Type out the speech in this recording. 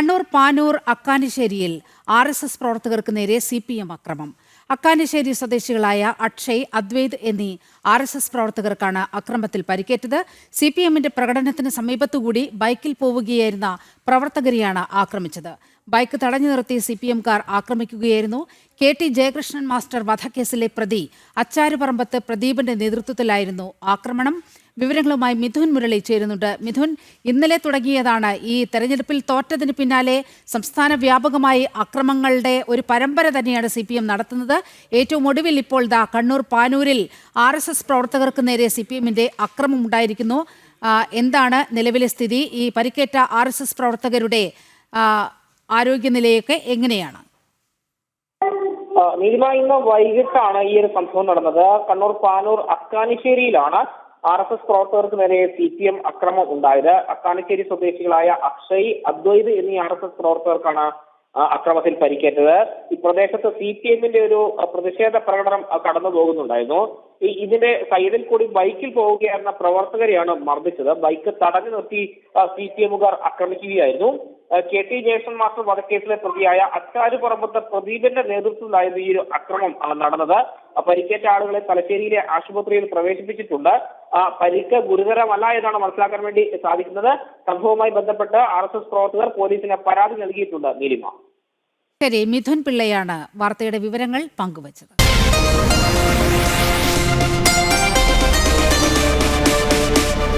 കണ്ണൂർ പാനൂർ അക്കാനശ്ശേരിയിൽ R S S പ്രവർത്തകർക്ക് നേരെ സി പി എം അക്രമം. അക്കാനിശ്ശേരി സ്വദേശികളായ അക്ഷയ് അദ്വൈത് എന്നീ ആർ എസ് എസ് പ്രവർത്തകർക്കാണ് അക്രമത്തിൽ പരിക്കേറ്റത്. സി പി എമ്മിന്റെ പ്രകടനത്തിന് സമീപത്തുകൂടി ബൈക്കിൽ പോവുകയായിരുന്ന പ്രവർത്തകരെയാണ് ആക്രമിച്ചത്. ബൈക്ക് തടഞ്ഞു നിർത്തി സി പി എംകാർ ആക്രമിക്കുകയായിരുന്നു. കെ ടി ജയകൃഷ്ണൻ മാസ്റ്റർ വധക്കേസിലെ പ്രതി അച്ചാരുപറമ്പത്ത് പ്രദീപിന്റെ നേതൃത്വത്തിലായിരുന്നു ആക്രമണം. വിവരങ്ങളുമായി മിഥുൻ മുരളി ചേരുന്നുണ്ട്. മിഥുൻ ഇന്നലെ തുടങ്ങിയതാണ് ഈ തെരഞ്ഞെടുപ്പിൽ തോറ്റതിന് പിന്നാലെ സംസ്ഥാന വ്യാപകമായി അക്രമങ്ങളുടെ ഒരു പരമ്പര തന്നെയാണ് സി നടത്തുന്നത്. ഏറ്റവും ഒടുവിൽ ഇപ്പോൾ ദാ കണ്ണൂർ പാനൂരിൽ ആർ പ്രവർത്തകർക്ക് നേരെ സി പി എമ്മിന്റെ അക്രമം ഉണ്ടായിരിക്കുന്നു. എന്താണ് നിലവിലെ സ്ഥിതി? ഈ പരിക്കേറ്റ ആർ എസ് എസ് പ്രവർത്തകരുടെ ആരോഗ്യനിലയൊക്കെ എങ്ങനെയാണ്? നീലിമ ഇന്ന് വൈകിട്ടാണ് ഈ ഒരു സംഭവം നടന്നത്. കണ്ണൂർ പാനൂർ അക്കാനിശ്ശേരിയിലാണ് ആർ എസ് എസ് പ്രവർത്തകർക്ക് നേരെ സി പി എം അക്രമം ഉണ്ടായത്. അക്കാനിശ്ശേരി സ്വദേശികളായ അക്ഷയ് അദ്വൈത് എന്നീ ആർ എസ് എസ് പ്രവർത്തകർക്കാണ് അക്രമത്തിൽ പരിക്കേറ്റത്. ഈ പ്രദേശത്ത് സി പി എമ്മിന്റെ ഒരു പ്രതിഷേധ പ്രകടനം കടന്നു പോകുന്നുണ്ടായിരുന്നു ഇതിന്റെ സൈഡിൽ കൂടി ബൈക്കിൽ പോവുകയായിരുന്ന പ്രവർത്തകരെയാണ് മർദ്ദിച്ചത്. ബൈക്ക് തടഞ്ഞു നിർത്തി സി പി എമ്മുകാർ ആക്രമിക്കുകയായിരുന്നു. കെ ടി ജേസൺ മാസ്റ്റർ വധക്കേസിലെ പ്രതിയായ അച്ചാരുപറമ്പത്ത് പ്രദീപിന്റെ നേതൃത്വത്തിലായിരുന്നു ഈ ഒരു അക്രമം നടന്നത്. പരിക്കേറ്റ ആളുകളെ തലശ്ശേരിയിലെ ആശുപത്രിയിൽ പ്രവേശിപ്പിച്ചിട്ടുണ്ട്. ആ, പരിക്ക് ഗുരുതരമല്ല എന്നാണ് മനസ്സിലാക്കാൻ വേണ്ടി സാധിക്കുന്നത്. സംഭവവുമായി ബന്ധപ്പെട്ട് ആർ എസ് എസ് പ്രവർത്തകർ പോലീസിന് പരാതി നൽകിയിട്ടുണ്ട് നീലിമ. ശരി മിഥുൻ പിള്ളയാണ് വാർത്തയുടെ വിവരങ്ങൾ പങ്കുവച്ചത്.